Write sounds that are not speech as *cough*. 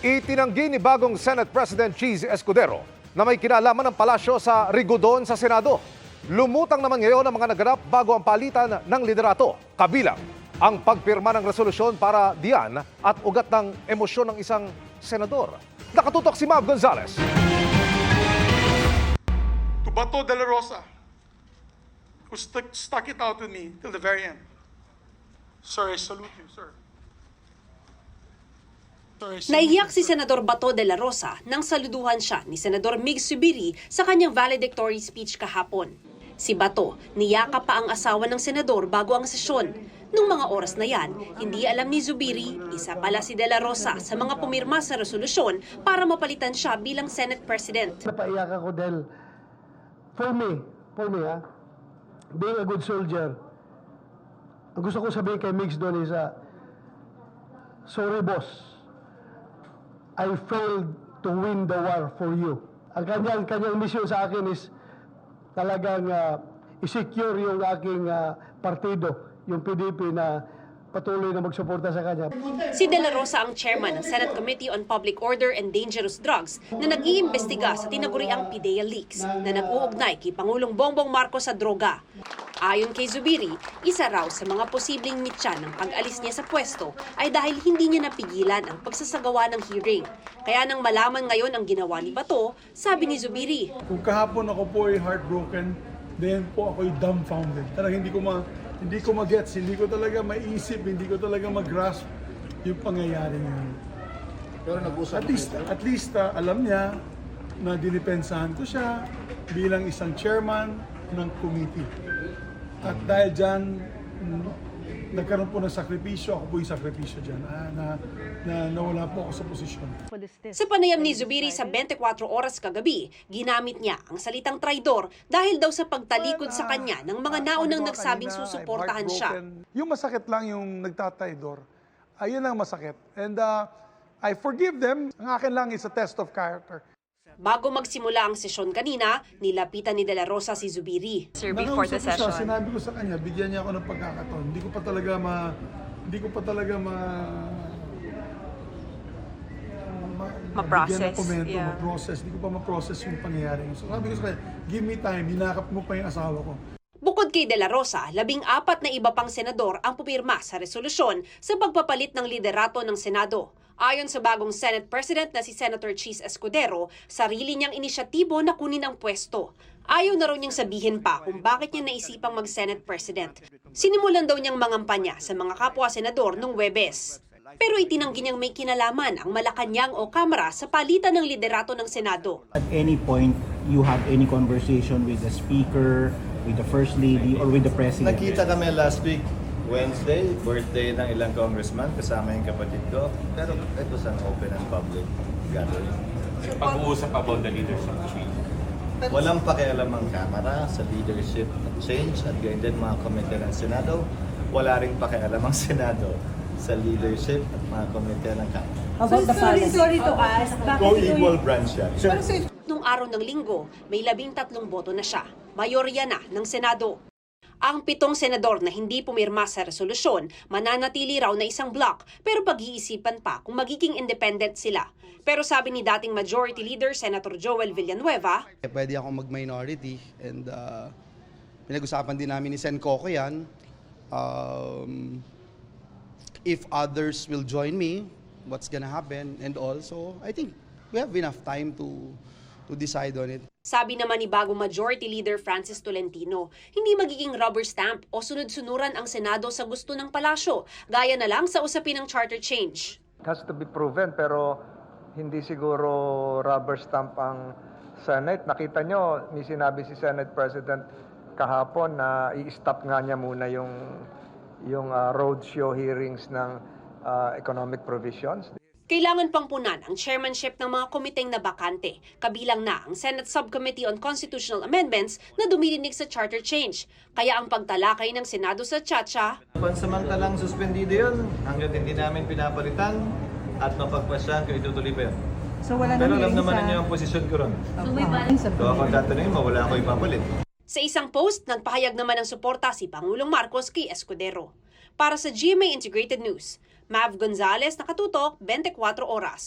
Itinanggi ni bagong Senate President Cheese Escudero na may kinalaman ng palasyo sa Rigodon sa Senado. Lumutang naman ngayon ang mga naganap bago ang palitan ng liderato. Kabilang ang pagpirma ng resolusyon para diyan at ugat ng emosyon ng isang senador. Nakatutok si Mav Gonzalez. to Bato de la Rosa, who stuck, stuck it out with me till the very end. Sir, I salute you, sir. Naiyak si. Senador Bato de la Rosa nang saluduhan siya ni Senador Mig Subiri sa kanyang valedictory speech kahapon. Si Bato, niyaka pa ang asawa ng senador bago ang sesyon. Nung mga oras na yan, hindi alam ni Zubiri, isa pala si De La Rosa sa mga pumirma sa resolusyon para mapalitan siya bilang Senate President. Napaiyak ako dahil for me, for me ha, being a good soldier, ang gusto ko sabihin kay Mix doon is, uh, sorry boss, I failed to win the war for you. Ang kanyang, kanyang mission sa akin is talagang uh, i-secure yung aking uh, partido, yung PDP na patuloy na magsuporta sa kanya. Si De La Rosa ang chairman ng Senate Committee on Public Order and Dangerous Drugs na nag-iimbestiga sa tinaguriang PIDEA leaks na nag-uugnay kay Pangulong Bongbong Marcos sa droga. Ayon kay Zubiri, isa raw sa mga posibleng mitya ng pag-alis niya sa pwesto ay dahil hindi niya napigilan ang pagsasagawa ng hearing. Kaya nang malaman ngayon ang ginawa ni Bato, sabi ni Zubiri, Kung kahapon ako po ay heartbroken, then po ako ay dumbfounded. Talaga hindi ko ma hindi ko magets, hindi ko talaga maisip, hindi ko talaga mag-grasp yung pangyayari ngayon. Pero nag-usap At least, at least ah, alam niya na dinipensahan ko siya bilang isang chairman ng committee. At dahil dyan, mm, nagkaroon po ng sakripisyo, ako po yung sakripisyo dyan, ah, na, na nawala po ako sa posisyon. Sa panayam ni Zubiri sa 24 oras kagabi, ginamit niya ang salitang traidor dahil daw sa pagtalikod sa kanya ng mga naunang nagsabing susuportahan siya. Yung masakit lang yung nagtataydor. Ayun ang masakit. And uh, I forgive them. Ang akin lang is a test of character. Bago magsimula ang sesyon kanina, nilapitan ni De La Rosa si Zubiri. sir, before the ko siya, session. sinabi ko sa kanya, bigyan niya ako ng pagkakataon. Hindi ko pa talaga ma... Hindi ko pa talaga ma... ma- Ma-process, komento, yeah. ma-process. Hindi ko pa ma-process yung pangyayari. So sabi ko sa kanya, give me time, hinakap mo pa yung asawa ko. Bukod kay De La Rosa, labing apat na iba pang senador ang pupirma sa resolusyon sa pagpapalit ng liderato ng Senado. Ayon sa bagong Senate President na si Senator Cheese Escudero, sarili niyang inisyatibo na kunin ang pwesto. Ayaw na raw niyang sabihin pa kung bakit niya naisipang mag-Senate President. Sinimulan daw niyang mangampanya sa mga kapwa-senador nung Webes. Pero itinanggi niyang may kinalaman ang Malacanang o Kamara sa palitan ng liderato ng Senado. At any point, you have any conversation with the speaker, with the first lady, or with the president? Nakita kami last week, Wednesday, birthday ng ilang congressman, kasama yung kapatid ko. Pero it was an open and public gathering. pag-uusap about the leadership change. Walang pakialam ang Kamara sa leadership change at gayon din mga komite ng Senado. Wala ring pakialam ang *laughs* Senado sa leadership at mga komite ng Kamara. sorry, sorry to ask. Co-equal branch yan. Nung araw ng linggo, may labing tatlong boto na siya. Mayorya na ng Senado. Ang pitong senador na hindi pumirma sa resolusyon, mananatili raw na isang block pero pag-iisipan pa kung magiging independent sila. Pero sabi ni dating Majority Leader Senator Joel Villanueva, Pwede akong mag-minority and uh, pinag-usapan din namin ni Sen Coco yan. Um, if others will join me, what's gonna happen and all. So I think we have enough time to to decide on it. sabi naman ni bagong Majority Leader Francis Tolentino, hindi magiging rubber stamp o sunod-sunuran ang Senado sa gusto ng palasyo, gaya na lang sa usapin ng charter change. It has to be proven pero hindi siguro rubber stamp ang Senate. Nakita nyo, may sinabi si Senate President kahapon na i-stop nga niya muna yung yung uh, roadshow hearings ng uh, economic provisions. Kailangan pang punan ang chairmanship ng mga komiteng na bakante, kabilang na ang Senate Subcommittee on Constitutional Amendments na dumilinig sa charter change. Kaya ang pagtalakay ng Senado sa Chacha, Pansamantalang suspendido yun hanggat hindi namin pinapalitan at mapagpasyahan ko itutuloy pa yun. So wala Pero alam naman sa- ninyo ang posisyon ko ron. So may balance So ako tatanungin mo, wala ako ipapalit. sa isang post, nagpahayag naman ng suporta si Pangulong Marcos kay Escudero. Para sa GMA Integrated News, Mav Gonzalez, Nakatutok, 24 Oras.